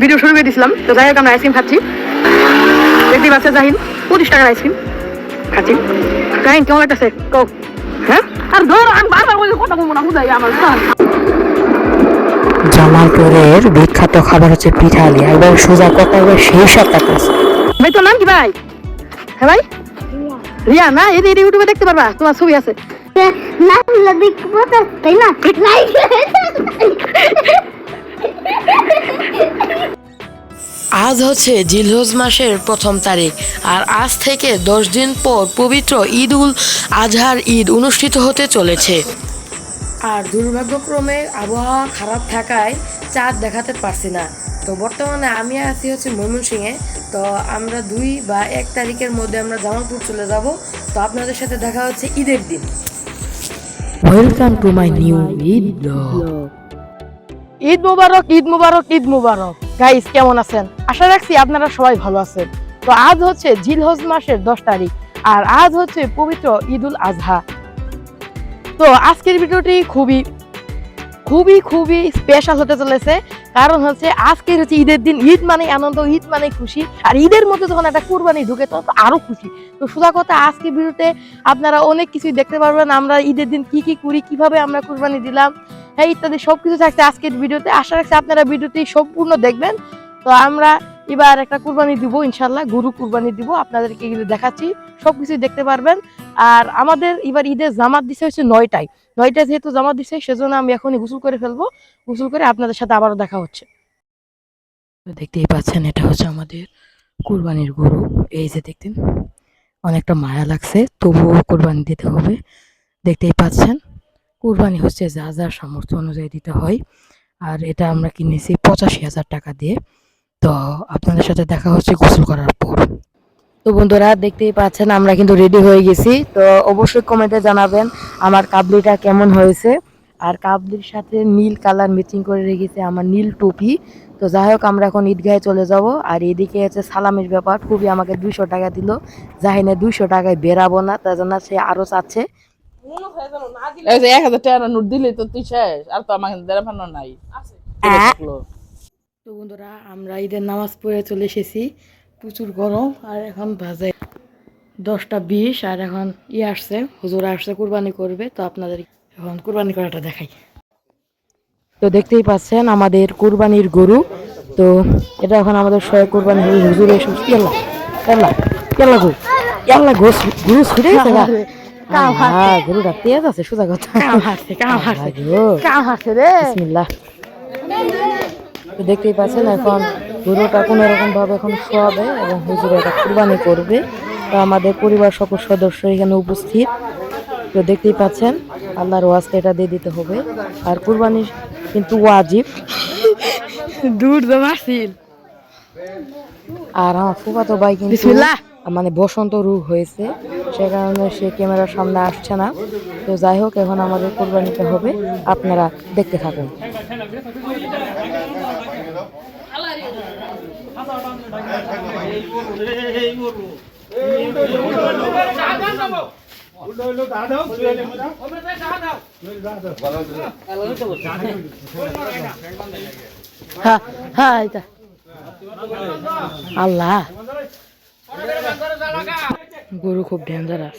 Video শুরু করে দিয়েছিলাম তো যাই হোক আমরা আইসক্রিম খাচ্ছি দেখতে পাচ্ছে জাহিন পঁচিশ টাকার আইসক্রিম খাচ্ছি জাহিন কেমন লাগতেছে কও হ্যাঁ আর ধর আমি বারবার কথা বলব না বুঝাই আমার জামালপুরের বিখ্যাত খাবার হচ্ছে পিঠালি একবার সোজা কথা একবার সেই সব আছে। ভাই তোর নাম কি ভাই? হ্যাঁ ভাই? রিয়া না এই ইউটিউবে দেখতে পারবা তোমার ছবি আছে। নামগুলো দেখব তাই না আজ হচ্ছে জিলহজ মাসের প্রথম তারিখ আর আজ থেকে দশ দিন পর পবিত্র ঈদ উল আজহার ঈদ অনুষ্ঠিত হতে চলেছে। আর দুর্ভাগ্যক্রমে আবহাওয়া খারাপ থাকায় চাঁদ দেখাতে পারছি না। তো বর্তমানে আমি আছি হচ্ছে ময়মনসিংহে। তো আমরা দুই বা এক তারিখের মধ্যে আমরা জামালপুর চলে যাব। তো আপনাদের সাথে দেখা হচ্ছে ঈদের দিন। Welcome to my new Eid Eid মুবারক ঈদ মুবারক ঈদ মুবারক। গাইস কেমন আছেন? আশা রাখছি আপনারা সবাই ভালো আছেন। তো আজ হচ্ছে জিলহজ মাসের দশ তারিখ। আর আজ হচ্ছে পবিত্র ঈদুল আজহা। তো আজকের ভিডিওটি খুবই খুবই খুবই স্পেশাল হতে চলেছে। কারণ হচ্ছে আজকের হচ্ছে ঈদের দিন, ঈদ মানে আনন্দ, ঈদ মানে খুশি। আর ঈদের মধ্যে যখন একটা কুরবানি ঢুকে, তখন তো আরও খুশি। তো সোজা কথা আজকে ভিডিওতে আপনারা অনেক কিছুই দেখতে পারবেন। আমরা ঈদের দিন কি কি করি, কীভাবে আমরা কুরবানি দিলাম হ্যাঁ ইত্যাদি সব কিছু থাকছে আজকের ভিডিওতে। আশা রাখছি আপনারা ভিডিওটি সম্পূর্ণ দেখবেন। তো আমরা এবার একটা কুরবানি দিব ইনশাল্লাহ গরু কুরবানি দিব। আপনাদেরকে দেখাচ্ছি সবকিছু দেখতে পারবেন। আর আমাদের এবার ঈদের জামাত দিছে হচ্ছে নয়টায়। নয়টায় যেহেতু জামাত দিছে, সেজন্য আমি এখনই গোসল করে ফেলব। গোসল করে আপনাদের সাথে আবারও দেখা হচ্ছে। দেখতেই পাচ্ছেন, এটা হচ্ছে আমাদের কুরবানির গরু। এই যে দেখতেন, অনেকটা মায়া লাগছে, তবুও কুরবানি দিতে হবে। দেখতেই পাচ্ছেন, কুরবানি হচ্ছে যা যা সামর্থ্য অনুযায়ী দিতে হয়। আর এটা আমরা কিনেছি পঁচাশি হাজার টাকা দিয়ে। তো আপনাদের সাথে দেখা হচ্ছে গোসল করার পর। তো বন্ধুরা দেখতেই পাচ্ছেন আমরা কিন্তু রেডি হয়ে গেছি। তো অবশ্যই কমেন্টে জানাবেন আমার কাবলিটা কেমন হয়েছে। আর কাবলির সাথে নীল কালার ম্যাচিং করে রেখেছে আমার নীল টুপি। তো যাই হোক আমরা এখন ঈদগাহে চলে যাব। আর এদিকে হচ্ছে সালামের ব্যাপার খুবই আমাকে দুইশো টাকা দিল। জাহিনে দুইশো টাকায় বেরাবো না তার জন্য সে আরও চাচ্ছে। এই যে এক হাজার টাকা নোট দিলে তো তুই শেষ আর তো আমাকে দেড় নাই। তো বন্ধুরা আমরা ঈদের নামাজ পড়ে চলে এসেছি। প্রচুর গরম আর এখন বাজে দশটা বিশ আর এখন ই আসছে হুজুর আসছে কুরবানি করবে তো আপনাদের এখন কুরবানি করাটা দেখাই। তো দেখতেই পাচ্ছেন আমাদের কুরবানির গরু তো এটা এখন আমাদের সবাই কুরবানি হবে হুজুর এসব কেলা কেলা কেলা কেলা গোস গরু ছুটে গেছে। হ্যাঁ গরুটা তেজ আছে সোজা কথা। কাম কাম কাম রে। বিসমিল্লাহ। তো দেখতেই পাচ্ছেন এখন গরুটা কোনো রকম ভাবে এখন শোয়াবে এবং হুজুর এটা কুরবানি করবে। তো আমাদের পরিবার সকল সদস্য এখানে উপস্থিত। তো দেখতেই পাচ্ছেন আল্লাহর ওয়াজকে এটা দিয়ে দিতে হবে। আর কুরবানি কিন্তু ওয়াজিব। দূর জমাছিল আর আমার ফুফাতো ভাই কিন্তু মানে বসন্ত রোগ হয়েছে সে কারণে সে ক্যামেরার সামনে আসছে না। তো যাই হোক এখন আমাদের কোরবানিতে হবে। আপনারা দেখতে থাকুন হ্যাঁ হ্যাঁ এটা আল্লাহ। গরু খুব ডেঞ্জারাস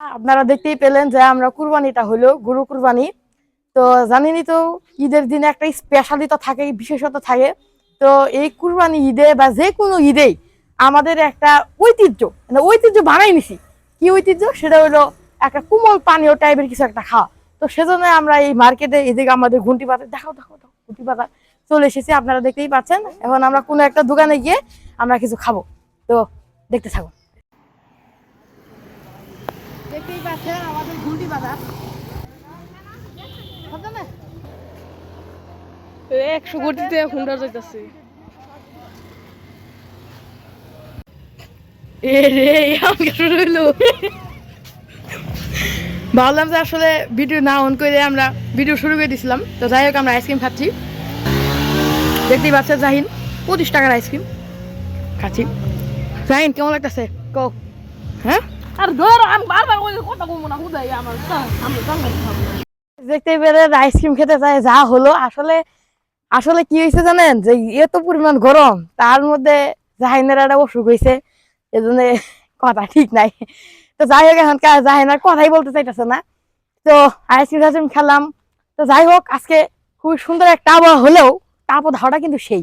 আপনারা দেখতেই পেলেন যে আমরা কুরবানিটা হলো গরু কুরবানি তো জানেনই তো ঈদের দিনে একটা স্পেশালিটা থাকে বিশেষত থাকে তো এই কুরবানি ঈদে বা যে কোনো ঈদেই আমাদের একটা ঐতিহ্য মানে ঐতিহ্য বানাই নিছি। কি ঐতিহ্য? সেটা হলো একটা কোমল পানীয় টাইপের কিছু একটা খাওয়া। তো সেজন্য আমরা এই মার্কেটে এদিকে আমাদের ঘুন্টি বাজার, দেখাও দেখাও দেখাও ঘুন্টি বাজার চলে এসেছি, আপনারা দেখতেই পাচ্ছেন। এখন আমরা কোনো একটা দোকানে গিয়ে আমরা কিছু খাব। তো দেখতে থাকুন। দেখতেই পাচ্ছেন আমাদের ঘুন্টি বাজার। একশো কোটিতে হুন্ডা যাইতাছে। এ রে আমাকে শুরু হইল ভাবলাম যে আসলে ভিডিও না অন করে আমরা ভিডিও শুরু করে দিছিলাম। তো যাই হোক আমরা আইসক্রিম খাচ্ছি। দেখতেই পাচ্ছেন জাহিন পঁচিশ টাকার আইসক্রিম খাচ্ছি। জাহিন কেমন লাগতেছে? কো হ্যাঁ? আর ধর আমি বারবার ওই কথা কমবো না হুদাই আমার। আমি সঙ্গে দেখতে পেরে আইসক্রিম খেতে চাই যা হলো। আসলে আসলে কি হয়েছে জানেন? যে এত পরিমাণ গরম, তার মধ্যে জাহিনের একটা অসুখ হয়েছে, এজন্য কথা ঠিক নাই। তো যাই হোক, এখন জাহিনার কথাই বলতে চাইতেছে না। তো আইসক্রিম টাইসক্রিম খেলাম। তো যাই হোক, আজকে খুব সুন্দর একটা আবহাওয়া হলেও ধাওয়াটা কিন্তু সেই।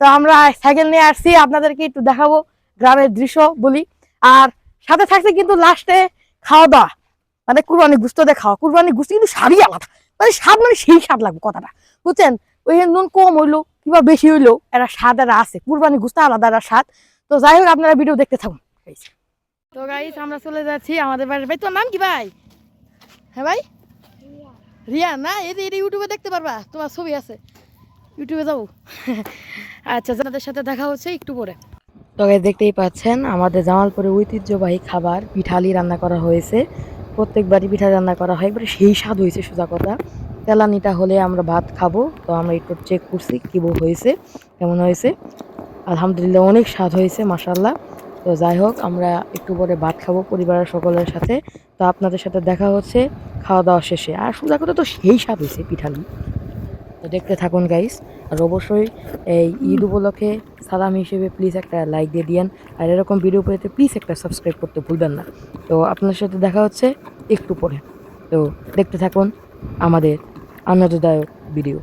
তো আমরা সাইকেল নিয়ে আসছি, আপনাদেরকে একটু দেখাবো গ্রামের দৃশ্য বলি। আর সাথে থাকছে কিন্তু লাস্টে খাওয়া দাওয়া মানে কুরবানি গুস্ত খাওয়া। কুরবানি গুস্ত কিন্তু স্বাদই আলাদা। মানে স্বাদ মানে সেই স্বাদ লাগবে কথাটা। বুঝছেন? ওই নুন কম হইল কিংবা বেশি হইল একটা স্বাদ একটা আছে। কুরবানি গুস্ত আলাদা একটা স্বাদ। তো যাই হোক আপনারা ভিডিও দেখতে থাকুন। তো গাইস আমরা চলে যাচ্ছি আমাদের বাড়ির ভাই তোর নাম কি ভাই? হ্যাঁ ভাই? রিয়া। না এই যে এটা ইউটিউবে দেখতে পারবা তোমার ছবি আছে। ইউটিউবে যাব। আচ্ছা আপনাদের সাথে দেখা হচ্ছে একটু পরে। তো guys, দেখতেই পাচ্ছেন আমাদের জামালপুরে ঐতিহ্যবাহী খাবার পিঠালি রান্না করা হয়েছে। প্রত্যেকবারই পিঠা রান্না করা হয় এবারে সেই স্বাদ হয়েছে সোজা কথা। তেলানিটা হলে আমরা ভাত খাব। তো আমরা একটু চেক করছি কি হয়েছে, কেমন হয়েছে। আলহামদুলিল্লাহ অনেক স্বাদ হয়েছে মাসাল্লাহ তো যাই হোক, আমরা একটু পরে ভাত খাব পরিবারের সকলের সাথে। তো আপনাদের সাথে দেখা হচ্ছে খাওয়া দাওয়া শেষে। আর সোজা কথা তো সেই স্বাদ হয়েছে পিঠালি। তো দেখতে থাকুন গাইস আর অবশ্যই এই ঈদ উপলক্ষে সালাম হিসেবে প্লিজ একটা লাইক দিয়ে দিয়েন। আর এরকম ভিডিও পেতে প্লিজ একটা সাবস্ক্রাইব করতে ভুলবেন না। তো আপনার সাথে দেখা হচ্ছে একটু পরে। তো দেখতে থাকুন আমাদের আনন্দদায়ক ভিডিও।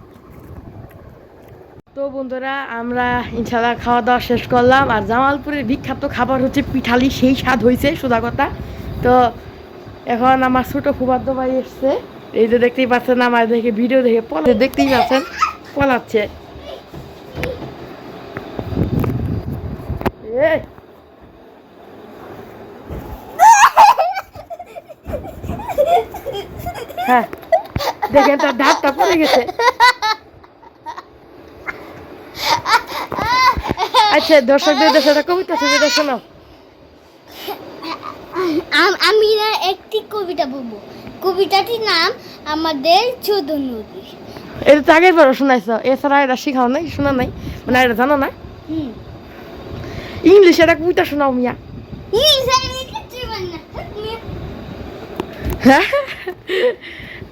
তো বন্ধুরা, আমরা ইনশাল্লাহ খাওয়া দাওয়া শেষ করলাম। আর জামালপুরের বিখ্যাত খাবার হচ্ছে পিঠালি, সেই স্বাদ হয়েছে সোজা কথা। তো এখন আমার ছোটো ফুবাদ্দ ভাই এসছে। এই যে দেখতেই পাচ্ছেন, আমার দেখে ভিডিও দেখে পলা দেখতেই পাচ্ছেন, পলাচ্ছে। এই। হ্যাঁ দেখেন তার দাঁতটা পড়ে গেছে। আচ্ছা দর্শকদের দেশে একটা কবিতা ছবিটা শোনাও। আম- না একটি কবিতা বলব। কবিতাটির নাম আমাদের চোদ্দ নদী। এটা তো আগের বার শোনাইছ। এছাড়া এটা শিখাও নাই শোনা নাই। মানে এটা জানো না? ইংলিশে একটা কবিতা শোনাও মিয়া। না।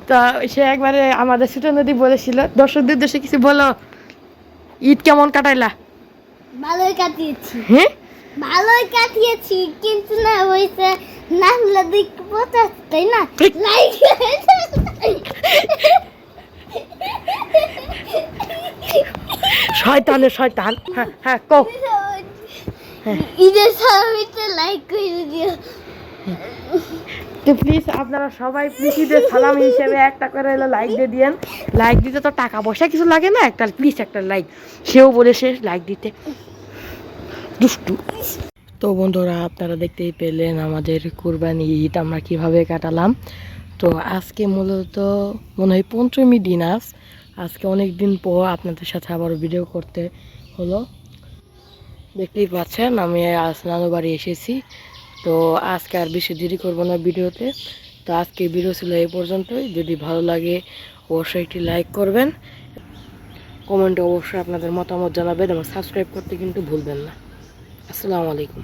তো সে একবারে আমাদের ছোট নদী বলেছিল দর্শকদের দেশে কিছু বলো। ঈদ কেমন কাটাইলা? ভালোই কাটিয়েছি। হ্যাঁ? ভালোই কাটিয়েছি কিন্তু না হয়েছে নামলা দিক পচাস তাই না? লাইক শয়তানের শয়তান হ্যাঁ হ্যাঁ কো ঈদের সালামিতে লাইক করে দিও। তো প্লিজ আপনারা সবাই প্লিজ ঈদের সালাম হিসেবে একটা করে এলো লাইক দিয়ে দিয়েন। লাইক দিতে তো টাকা পয়সা কিছু লাগে না, একটা প্লিজ একটা লাইক সেও বলেছে লাইক দিতে। দুষ্টু। তো বন্ধুরা, আপনারা দেখতেই পেলেন আমাদের কুরবানি ঈদ আমরা কীভাবে কাটালাম। তো আজকে মূলত মনে হয় পঞ্চমী দিন আজ। আজকে অনেক দিন পর আপনাদের সাথে আবার ভিডিও করতে হলো। দেখতেই পাচ্ছেন, আমি আজ নানু বাড়ি এসেছি। তো আজকে আর বেশি দেরি করব না ভিডিওতে। তো আজকে ভিডিও ছিল এই পর্যন্তই। যদি ভালো লাগে, অবশ্যই একটি লাইক করবেন। কমেন্টে অবশ্যই আপনাদের মতামত জানাবেন এবং সাবস্ক্রাইব করতে কিন্তু ভুলবেন না। আসসালামু আলাইকুম।